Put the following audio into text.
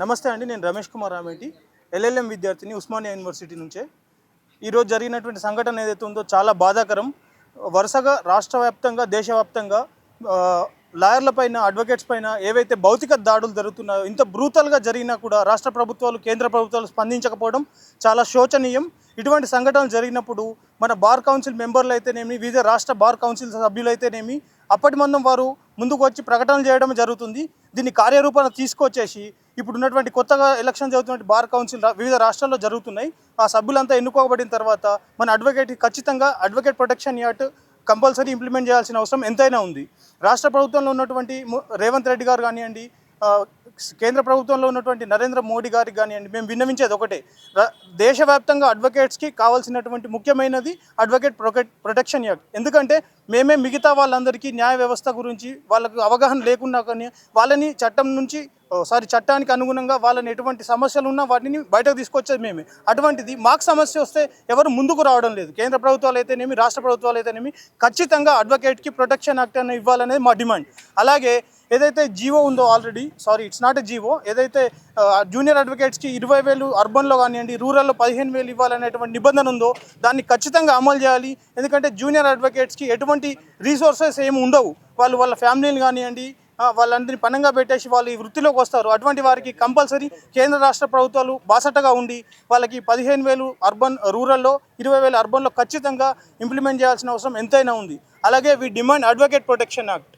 నమస్తే అండి నేను రమేష్ కుమార్ రామేటి ఎల్ఎల్ఎం విద్యార్థిని ఉస్మానియా యూనివర్సిటీ నుంచే. ఈరోజు జరిగినటువంటి సంఘటన ఏదైతే ఉందో చాలా బాధాకరం. వరుసగా రాష్ట్ర వ్యాప్తంగా దేశవ్యాప్తంగా లాయర్ల పైన అడ్వకేట్స్ పైన ఏవైతే భౌతిక దాడులు జరుగుతున్నాయో ఇంత బ్రూతల్గా జరిగినా కూడా రాష్ట్ర ప్రభుత్వాలు కేంద్ర ప్రభుత్వాలు స్పందించకపోవడం చాలా శోచనీయం. ఇటువంటి సంఘటనలు జరిగినప్పుడు మన బార్ కౌన్సిల్ మెంబర్లు అయితేనేమి వివిధ రాష్ట్ర బార్ కౌన్సిల్ సభ్యులు అయితేనేమి అప్పటి మందం వారు ముందుకు వచ్చి ప్రకటనలు చేయడం జరుగుతుంది. దీన్ని కార్యరూపణ తీసుకొచ్చేసి ఇప్పుడు ఉన్నటువంటి కొత్తగా ఎలక్షన్ జరుగుతున్నటువంటి బార్ కౌన్సిల్ వివిధ రాష్ట్రాల్లో జరుగుతున్నాయి. ఆ సభ్యులంతా ఎన్నుకోబడిన తర్వాత మన అడ్వకేట్ ఖచ్చితంగా advocate protection act compulsory implement చేయాల్సిన అవసరం ఎంతైనా ఉంది. రాష్ట్ర ప్రభుత్వంలో ఉన్నటువంటి రేవంత్ రెడ్డి గారు కానివ్వండి కేంద్ర ప్రభుత్వంలో ఉన్నటువంటి నరేంద్ర మోడీ గారికి కానివ్వండి మేము విన్నవించేది ఒకటే. దేశవ్యాప్తంగా అడ్వకేట్స్కి కావాల్సినటువంటి ముఖ్యమైనది అడ్వకేట్ ప్రొకెట్ ప్రొటెక్షన్ యాక్ట్. ఎందుకంటే మేమే మిగతా వాళ్ళందరికీ న్యాయ వ్యవస్థ గురించి వాళ్ళకు అవగాహన లేకున్నా కానీ వాళ్ళని చట్టం నుంచి సారీ చట్టానికి అనుగుణంగా వాళ్ళని ఎటువంటి సమస్యలు ఉన్నా వాటిని బయటకు తీసుకొచ్చేది మేమే. అటువంటిది మాకు సమస్య వస్తే ఎవరు ముందుకు రావడం లేదు. కేంద్ర ప్రభుత్వాలు అయితేనేమి రాష్ట్ర ప్రభుత్వాలు అయితేనేమి ఖచ్చితంగా అడ్వకేట్కి ప్రొటెక్షన్ యాక్ట్ అనేది ఇవ్వాలనేది మా డిమాండ్. అలాగే ఏదైతే జీవో ఉందో already sorry it's not a GO ఏదైతే జూనియర్ అడ్వకేట్స్కి ఇరవై వేలు అర్బన్లో కానివ్వండి రూరల్లో పదిహేను వేలు ఇవ్వాలనేటువంటి నిబంధన ఉందో దాన్ని ఖచ్చితంగా అమలు చేయాలి. ఎందుకంటే జూనియర్ అడ్వకేట్స్కి ఎటువంటి రీసోర్సెస్ ఏమి ఉండవు. వాళ్ళు వాళ్ళ ఫ్యామిలీని కానివ్వండి వాళ్ళందరినీ పనంగా పెట్టేసి వాళ్ళు ఈ వృత్తిలోకి వస్తారు. అటువంటి వారికి కంపల్సరీ కేంద్ర రాష్ట్ర ప్రభుత్వాలు బాసటగా ఉండి వాళ్ళకి పదిహేను వేలు అర్బన్ రూరల్లో ఇరవై వేలు అర్బన్లో ఖచ్చితంగా ఇంప్లిమెంట్ చేయాల్సిన అవసరం ఎంతైనా ఉంది. అలాగే we demand advocate protection act